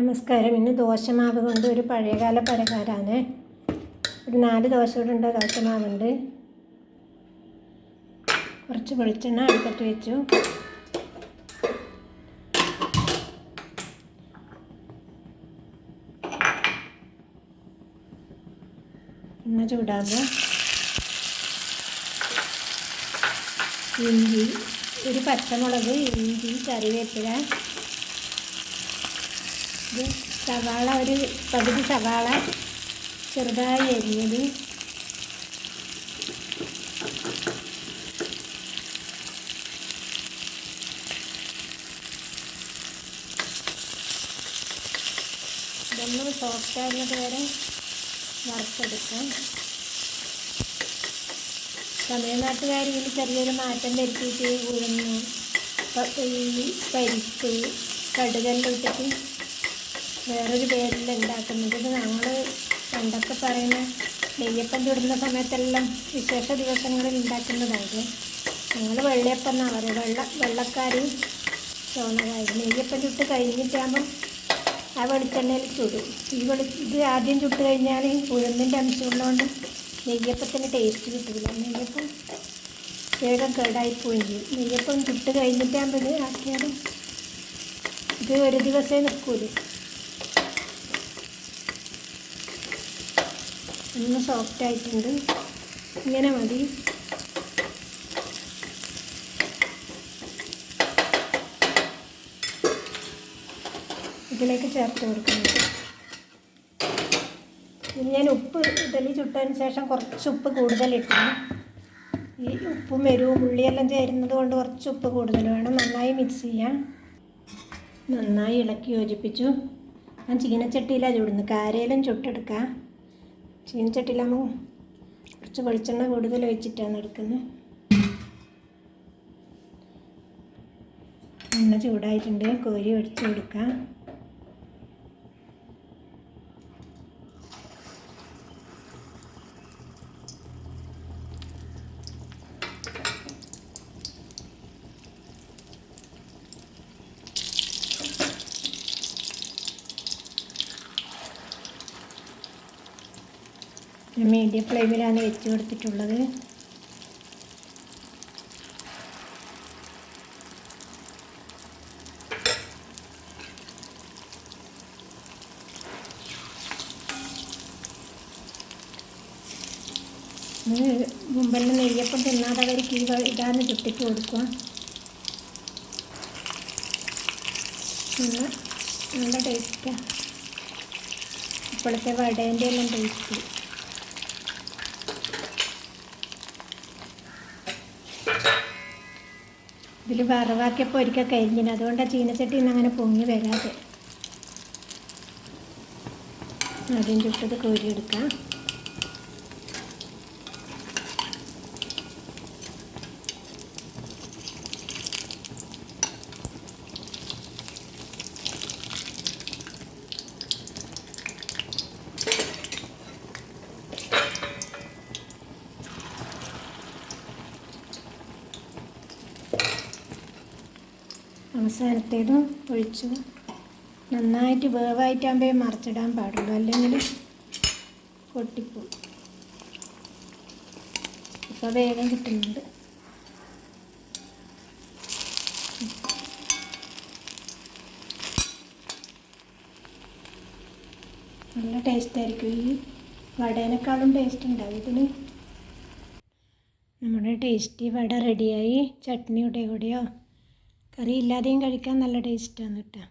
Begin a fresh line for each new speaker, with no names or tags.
നമസ്കാരം. ഇന്ന് ദോശമാവ് കൊണ്ട് ഒരു പഴയകാല പലഹാരമാണ്. ഒരു നാല് ദോശ കൂടെ ഉണ്ട്. ദോശമാവുണ്ട്. കുറച്ച് വെളിച്ചെണ്ണ അടുപ്പത്ത് വെച്ചു. എണ്ണ ചൂടാകുമ്പോൾ ഇഞ്ചി ഒരു പച്ചമുളക് ഇഞ്ചി കറിവേപ്പില ഇത് സവാള ഒരു പകുതി സവാള ചെറുതായി അരിഞ്ഞത്. ഇതൊന്ന് സോഫ്റ്റ് ആകുന്നത് വരെ വറുത്തെടുക്കാം. തമിഴ്നാട്ടുകാർ ഇതിൽ ചെറിയൊരു മാറ്റം വരുത്തിയിട്ട് ഉഴുന്നു ഈ പരിപ്പ് കടുകെല്ലാം ഇട്ടിട്ട് വേറൊരു പേരിൽ ഉണ്ടാക്കുന്നത്. ഇത് ഞങ്ങൾ പണ്ടൊക്കെ പറയുന്ന നെയ്യപ്പം ചുടുന്ന സമയത്തെല്ലാം വിശേഷ ദിവസങ്ങളിൽ ഉണ്ടാക്കുന്നതായിരുന്നു ഞങ്ങൾ വെള്ളയപ്പം എന്നാണ് പറയുക. വെള്ള വെള്ളക്കാരി ചോന്നതായി നെയ്യപ്പം ചുട്ട് കഴിഞ്ഞിട്ടാകുമ്പം ആ വെളിച്ചെണ്ണയിൽ ചുടും. ഈ വെളി ഇത് ആദ്യം ചുട്ട് കഴിഞ്ഞാൽ ഉഴുന്നിന്റെ അംശമുള്ളതുകൊണ്ട് നെയ്യപ്പത്തിന് ടേസ്റ്റ് കിട്ടില്ല നെയ്യപ്പം വേഗം കേടായിപ്പോയി. നെയ്യപ്പം ചുട്ട് കഴിഞ്ഞിട്ടാകുമ്പോൾ ആക്കിയാലും ഇത് ഒരു ദിവസമേ നിൽക്കൂലേ. ഒന്ന് സോഫ്റ്റ് ആയിട്ടുണ്ട്. ഇങ്ങനെ മതി. ഇതിലേക്ക് ചേർത്ത് കൊടുക്കുന്നത് ഞാൻ ഉപ്പ് ഇഡലി ചുട്ടതിന് ശേഷം കുറച്ച് ഉപ്പ് കൂടുതൽ ഇട്ടു ഈ ഉപ്പും എരിവും ഉള്ളിയെല്ലാം ചേരുന്നത് കൊണ്ട് കുറച്ച് ഉപ്പ് കൂടുതൽ വേണം. നന്നായി മിക്സ് ചെയ്യാം. നന്നായി ഇളക്കി യോജിപ്പിച്ചു. ഞാൻ ചീനച്ചട്ടിയിലാണ് ചൂടുന്നത്. കാരയിലും ചുട്ടെടുക്കാം. ചീനച്ചട്ടിയിലാകുമ്പോൾ കുറച്ച് വെളിച്ചെണ്ണ കൂടുതൽ ഒഴിച്ചിട്ടാണ് എടുക്കുന്നത്. എണ്ണ ചൂടായിട്ടുണ്ട്. കോരി ഒഴിച്ച് കൊടുക്കാം മീഡിയം ഫ്ലെയിമിലാണ് വെച്ച് കൊടുത്തിട്ടുള്ളത്. മുമ്പെല്ലാം നെയ്യപ്പം തിന്നാതെ അവർക്ക് ഈ ഇതാണ് ചുട്ടിട്ട് കൊടുക്കുക നല്ല ടേസ്റ്റാണ് ഇപ്പോഴത്തെ വടേന്റെ എല്ലാം ടേസ്റ്റ് ഇതിൽ വറവാക്കിയപ്പോൾ ഒരിക്കൽ കരിഞ്ഞിന് അതുകൊണ്ടാണ് ചീനച്ചട്ടിയിൽ നിന്ന് അങ്ങനെ പൊങ്ങി വരാതെ ആദ്യം ചുട്ടത് കോരിയെടുക്കാം. അവസാനത്തേതും ഒഴിച്ചു നന്നായിട്ട് വേവായിട്ടാകുമ്പോൾ മറിച്ചിടാൻ പാടുള്ളൂ. അല്ലെങ്കിൽ പൊട്ടിപ്പോവും. ഇപ്പോൾ വേഗം കിട്ടുന്നുണ്ട്. നല്ല ടേസ്റ്റ് ആയിരിക്കും. ഈ വടേനേക്കാളും ടേസ്റ്റ് ഉണ്ടാവും ഇതിന്. നമ്മുടെ ടേസ്റ്റി വട റെഡിയായി ചട്നിയുടെ കൂടെയോ? കറി ഇല്ലാതെയും കഴിക്കാൻ നല്ല ടേസ്റ്റാണ് കേട്ടോ